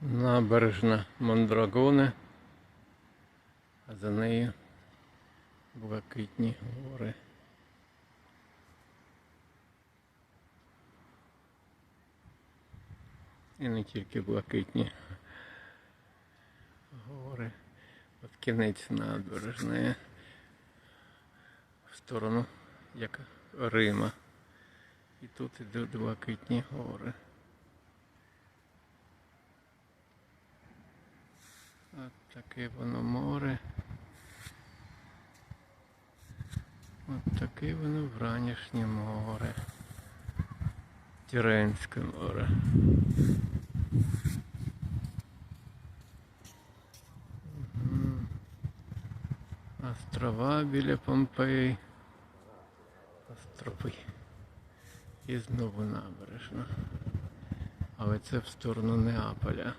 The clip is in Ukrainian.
Набережна Мондрагони, а за нею блакитні гори. І не тільки блакитні гори. От кінець набережної в сторону як Рима. І тут ідуть блакитні гори. От таке воно море. От таке воно вранішнє море. Тіренське море. Острова біля Помпеї. Острови. І знову набережна. Але це в сторону Неаполя.